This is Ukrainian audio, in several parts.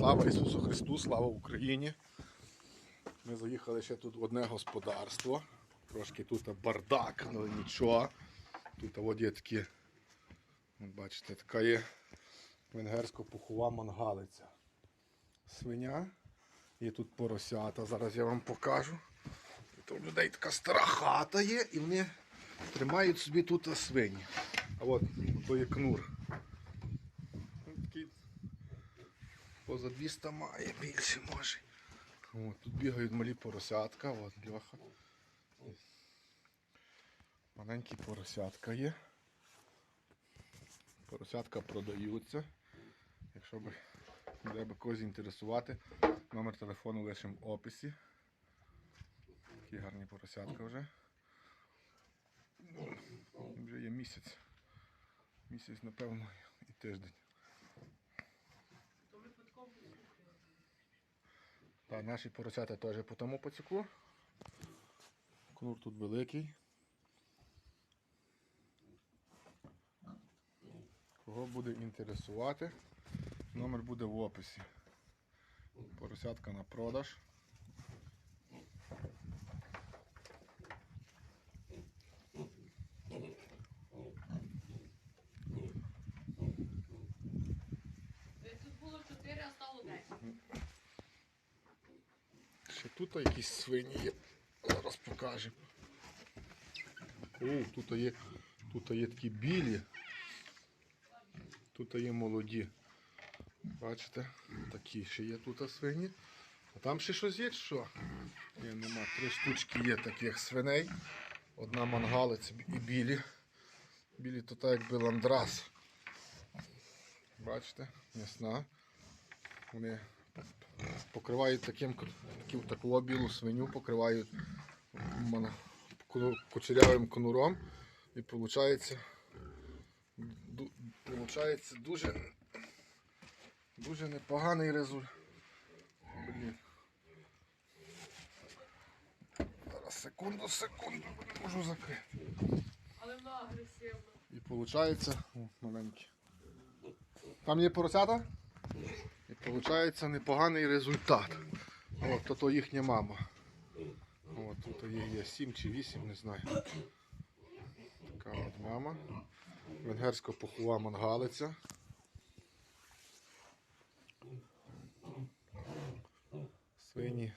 Слава Ісусу Христу, слава Україні. Ми заїхали ще тут в одне господарство. Трошки тут бардак, але нічого. Тут от є такі, бачите, така є венгерсько-пухова мангалиця. Свиня. Є тут поросята, зараз я вам покажу. Тут у людей така стара хата є, і вони тримають собі тут свині. А от то є кнур. Він Такий поза 200 має, більше може. От, тут бігають малі поросятка, от Льоха. Маленькі поросятка є. Поросятка продаються. Якщо би би когось інтересувати, номер телефону лишимо в описі. Такі гарні поросятка вже. Вже є місяць. Місяць, напевно, і тиждень. Так, наші поросята теж по тому поціку. Кнур тут великий. Кого буде інтересувати, номер буде в описі. Поросятка на продаж. Тут було 4, а стало 10. Ще тут якісь свині є. Зараз покажемо. О, тут є, тут є такі білі. Тут є молоді. Бачите? Такі ще є тут свині. А там ще щось є, що? Ні, нема. Три штучки є таких свиней. Одна мангалиця і білі. Білі то так якби ландрас. Бачите? М'ясна. Вони покривають таким таку, таку білу свиню, покривають кучерявим конуром і виходить, виходить дуже, дуже непоганий результат. Блін. Зараз секунду, секунду, не можу закрити. Але вона агресивна. І виходить, о, маленькі. Там є поросята? Виходить непоганий результат. От, то, то їхня мама. От, тут є, є 7 чи 8, не знаю. Така от мама. Венгерська пухова мангалиця. Свині.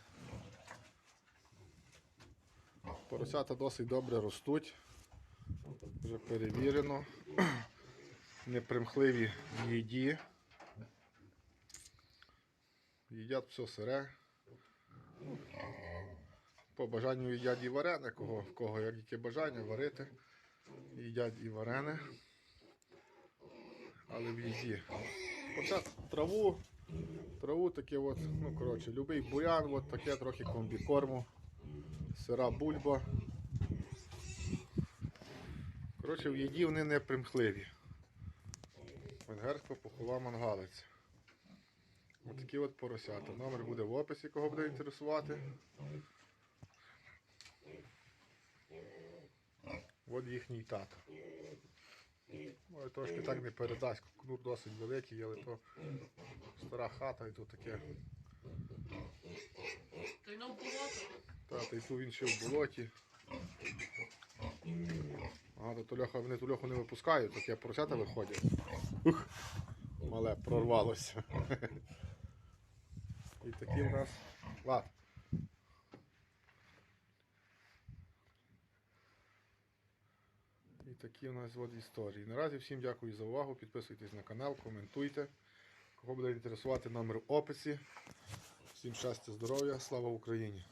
Поросята досить добре ростуть. Вже перевірено. Непримхливі в їді. Їдять все сире. По бажанню їдять і варене, кого, в кого як яке бажання варити. Їдять і варене. Але в їді. Оце траву, траву таке от, ну коротше, любий бурян, от таке трохи комбікорму, сира бульба. Коротше, в їді вони не примхливі. Венгерська пухова мангалиця. Ось такі от поросята. Номер буде в описі, кого буде інтересувати. От їхній тато. Ой, трошки так не передасть, кнур досить великий, але то стара хата і то таке. То й нам болото. Та, і тут він ще в болоті. Ага, то, то Льоха, вони ту Льоху не випускають, таке поросята виходять. Ух, мале прорвалося. І такі в нас. Лад. І такі у нас от історії. Наразі всім дякую за увагу. Підписуйтесь на канал, коментуйте. Кого буде інтересувати номер в описі. Всім щастя, здоров'я, слава Україні!